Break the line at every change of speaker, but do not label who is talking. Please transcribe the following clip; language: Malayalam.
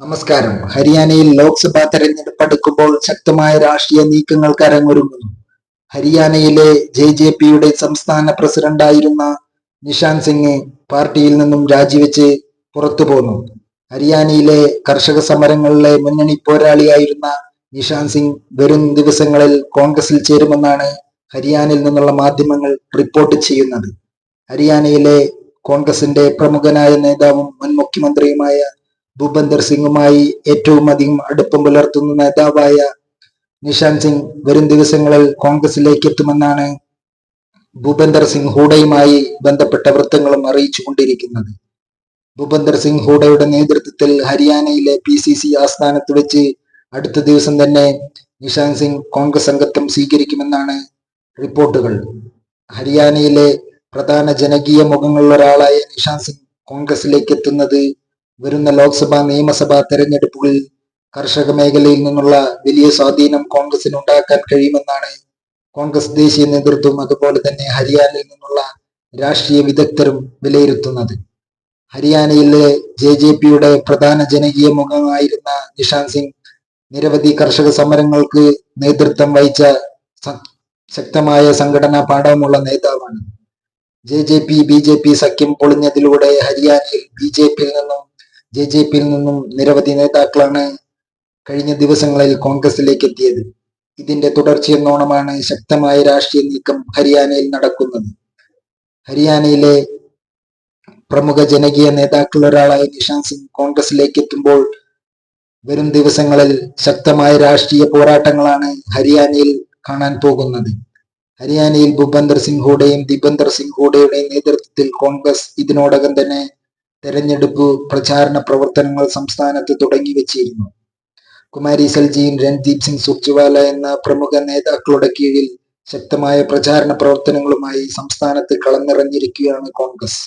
നമസ്കാരം. ഹരിയാനയിൽ ലോക്സഭാ തെരഞ്ഞെടുപ്പ് അടുക്കുമ്പോൾ ശക്തമായ രാഷ്ട്രീയ നീക്കങ്ങൾക്ക് അരങ്ങൊരുങ്ങുന്നു ഹരിയാനയിലെ ജെ ജെ പിയുടെ സംസ്ഥാന പ്രസിഡന്റായിരുന്ന നിഷാൻ സിംഗ് പാർട്ടിയിൽ നിന്നും രാജിവെച്ച് പുറത്തു പോന്നു. ഹരിയാനയിലെ കർഷക സമരങ്ങളിലെ മുന്നണി പോരാളിയായിരുന്ന നിഷാൻ സിംഗ് വരും ദിവസങ്ങളിൽ കോൺഗ്രസിൽ ചേരുമെന്നാണ് ഹരിയാനയിൽ നിന്നുള്ള മാധ്യമങ്ങൾ റിപ്പോർട്ട് ചെയ്യുന്നത്. ഹരിയാനയിലെ കോൺഗ്രസിന്റെ പ്രമുഖനായ നേതാവും മുൻ മുഖ്യമന്ത്രിയുമായ ഭൂപന്ദർ സിംഗുമായി ഏറ്റവും അധികം അടുപ്പം പുലർത്തുന്ന നേതാവായ നിഷാന്ത് സിംഗ് വരും ദിവസങ്ങളിൽ കോൺഗ്രസിലേക്ക് എത്തുമെന്നാണ് ഭൂപന്ദർ സിംഗ് ഹൂഡയുമായി ബന്ധപ്പെട്ട വൃത്തങ്ങളും അറിയിച്ചു കൊണ്ടിരിക്കുന്നത് ഭൂപന്ദർ സിംഗ് ഹൂഡയുടെ നേതൃത്വത്തിൽ ഹരിയാനയിലെ പി സി സി ആസ്ഥാനത്ത് വെച്ച് അടുത്ത ദിവസം തന്നെ നിഷാന്ത് സിംഗ് കോൺഗ്രസ് അംഗത്വം സ്വീകരിക്കുമെന്നാണ് റിപ്പോർട്ടുകൾ. ഹരിയാനയിലെ പ്രധാന ജനകീയ മുഖങ്ങളിലൊരാളായ നിഷാന്ത് സിംഗ് കോൺഗ്രസിലേക്ക് എത്തുന്നത് വരുന്ന ലോക്സഭാ നിയമസഭാ തെരഞ്ഞെടുപ്പുകളിൽ കർഷക മേഖലയിൽ നിന്നുള്ള വലിയ സ്വാധീനം കോൺഗ്രസിന് ഉണ്ടാക്കാൻ കഴിയുമെന്നാണ് കോൺഗ്രസ് ദേശീയ നേതൃത്വം അതുപോലെ തന്നെ ഹരിയാനയിൽ നിന്നുള്ള രാഷ്ട്രീയ വിദഗ്ധരും വിലയിരുത്തുന്നത്. ഹരിയാനയിലെ ജെ ജെ പിയുടെ പ്രധാന ജനകീയ മുഖമായിരുന്ന നിഷാന്ത് സിംഗ് നിരവധി കർഷക സമരങ്ങൾക്ക് നേതൃത്വം വഹിച്ച ശക്തമായ സംഘടനാ പാഠവുമുള്ള നേതാവാണ്. J J P B J P സഖ്യം പൊളിഞ്ഞതിലൂടെ ഹരിയാനയിൽ ബി ജെ പിയിൽ നിന്നും ജെ ജെ പിയിൽ നിന്നും നിരവധി നേതാക്കളാണ് കഴിഞ്ഞ ദിവസങ്ങളിൽ കോൺഗ്രസിലേക്ക് എത്തിയത് ഇതിന്റെ തുടർച്ചയെന്നോണമാണ് ശക്തമായ രാഷ്ട്രീയ നീക്കം ഹരിയാനയിൽ നടക്കുന്നത്. ഹരിയാനയിലെ പ്രമുഖ ജനകീയ നേതാക്കളിൽ ഒരാളായ നിഷാന്ത് സിംഗ് കോൺഗ്രസിലേക്ക് എത്തുമ്പോൾ വരും ദിവസങ്ങളിൽ ശക്തമായ രാഷ്ട്രീയ പോരാട്ടങ്ങളാണ് ഹരിയാനയിൽ കാണാൻ പോകുന്നത്. ഹരിയാനയിൽ ഭൂപന്ദർ സിംഗ് ഹൂഡയും ദീപന്ദർ സിംഗ് ഹൂഡയുടെയും നേതൃത്വത്തിൽ കോൺഗ്രസ് ഇതിനോടകം തന്നെ തെരഞ്ഞെടുപ്പ് പ്രചാരണ പ്രവർത്തനങ്ങൾ സംസ്ഥാനത്ത് തുടങ്ങി വെച്ചിരുന്നു. കുമാരി സൽജിയും രൺദീപ് സിംഗ് സുർജുവാല എന്ന പ്രമുഖ നേതാക്കളുടെ കീഴിൽ ശക്തമായ പ്രചാരണ പ്രവർത്തനങ്ങളുമായി സംസ്ഥാനത്ത് കളന്നിറങ്ങിയിരിക്കുകയാണ് കോൺഗ്രസ്.